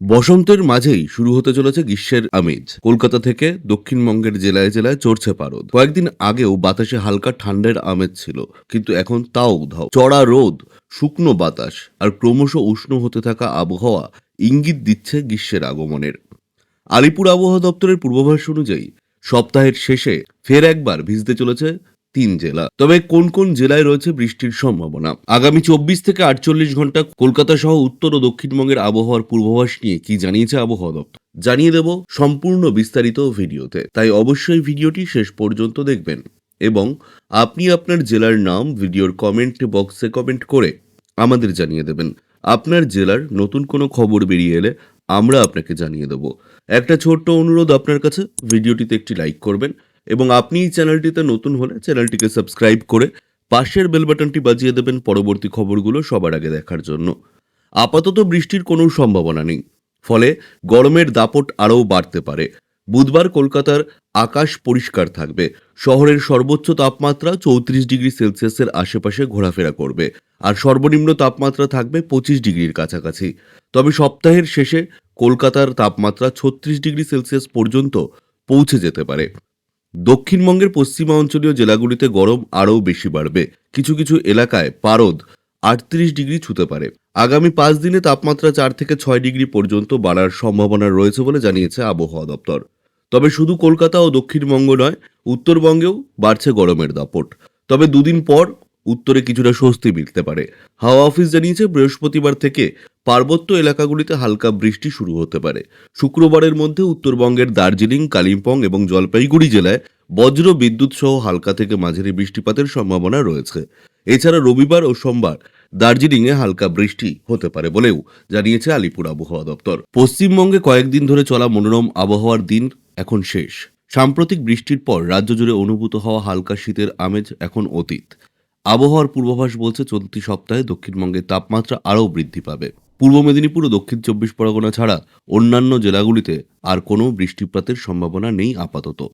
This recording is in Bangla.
বসন্তের মাঝেই শুরু হতে চলেছে গ্রীষ্মের আমেজ। কলকাতা থেকে দক্ষিণবঙ্গের জেলায় জেলায় চড়ছে পারদ। কয়েকদিন আগেও বাতাসে হালকা ঠান্ডার আমেজ ছিল, কিন্তু এখন তাও উধাও। চড়া রোদ, শুকনো বাতাস আর ক্রমশ উষ্ণ হতে থাকা আবহাওয়া ইঙ্গিত দিচ্ছে গ্রীষ্মের আগমনের। আলিপুর আবহাওয়া দপ্তরের পূর্বাভাস অনুযায়ী সপ্তাহের শেষে ফের একবার ভিজতে চলেছে তিন জেলা। তবে কোন কোন জেলায় রয়েছে বৃষ্টির সম্ভাবনা? আগামী চব্বিশ থেকে আটচল্লিশ ঘণ্টা কলকাতা সহ উত্তর ও দক্ষিণবঙ্গের আবহাওয়ার পূর্বাভাস নিয়ে কি জানিয়েছে আবহাওয়া দপ্তর? জানিয়ে দেব সম্পূর্ণ বিস্তারিত ভিডিওতে। তাই অবশ্যই ভিডিওটি শেষ পর্যন্ত দেখবেন এবং আপনি আপনার জেলার নাম ভিডিওর কমেন্ট বক্সে কমেন্ট করে আমাদের জানিয়ে দেবেন। আপনার জেলার নতুন কোনো খবর বেরিয়ে এলে আমরা আপনাকে জানিয়ে দেব। একটা ছোট্ট অনুরোধ আপনার কাছে। ভিডিওটিতে একটি লাইক করবেন। এবং আপনি এই চ্যানেলটিতে নতুন হলে চ্যানেলটিকে সাবস্ক্রাইব করে পাশের বেল বাটনটি বাজিয়ে দেবেন পরবর্তী খবরগুলো সবার আগে দেখার জন্য। আপাতত বৃষ্টির কোনো সম্ভাবনা নেই, ফলে গরমের দাপট আরও বাড়তে পারে। বুধবার কলকাতার আকাশ পরিষ্কার থাকবে, শহরের সর্বোচ্চ তাপমাত্রা চৌত্রিশ ডিগ্রি সেলসিয়াসের আশেপাশে ঘোরাফেরা করবে, আর সর্বনিম্ন তাপমাত্রা থাকবে পঁচিশ ডিগ্রির কাছাকাছি। তবে সপ্তাহের শেষে কলকাতার তাপমাত্রা ছত্রিশ ডিগ্রি সেলসিয়াস পর্যন্ত পৌঁছে যেতে পারে। দক্ষিণবঙ্গের পশ্চিমাঞ্চলীয় জেলাগুলিতে গরম আরও বেশি বাড়বে। কিছু কিছু এলাকায় পারদ আটত্রিশ ডিগ্রি ছুতে পারে। আগামী পাঁচ দিনে তাপমাত্রা চার থেকে ছয় ডিগ্রি পর্যন্ত বাড়ার সম্ভাবনা রয়েছে বলে জানিয়েছে আবহাওয়া দপ্তর। তবে শুধু কলকাতা ও দক্ষিণবঙ্গ নয়, উত্তরবঙ্গেও বাড়ছে গরমের দাপট। তবে দুদিন পর উত্তরে কিছুটা স্বস্তি মিলতে পারে। হাওয়া অফিস জানিয়েছে, বৃহস্পতিবার থেকে পার্বত্য এলাকাগুলিতে হালকা বৃষ্টি শুরু হতে পারে। শুক্রবারের মধ্যে উত্তরবঙ্গের দার্জিলিং, কালিম্পং এবং জলপাইগুড়ি জেলায় বজ্র বিদ্যুৎ সহ হালকা থেকে মাঝারি বৃষ্টিপাতের সম্ভাবনা রয়েছে। এছাড়া রবিবার ও সোমবার দার্জিলিংয়ে হালকা বৃষ্টি হতে পারে বলেও জানিয়েছে আলিপুর আবহাওয়া দপ্তর। পশ্চিমবঙ্গে কয়েকদিন ধরে চলা মনোরম আবহাওয়ার দিন এখন শেষ। সাম্প্রতিক বৃষ্টির পর রাজ্য জুড়ে অনুভূত হওয়া হালকা শীতের আমেজ এখন অতীত। আবহাওয়ার পূর্বাভাস বলছে চলতি সপ্তাহে দক্ষিণবঙ্গের তাপমাত্রা আরও বৃদ্ধি পাবে। পূর্ব মেদিনীপুর ও দক্ষিণ চব্বিশ পরগনা ছাড়া অন্যান্য জেলাগুলিতে আর কোনো বৃষ্টিপাতের সম্ভাবনা নেই আপাতত।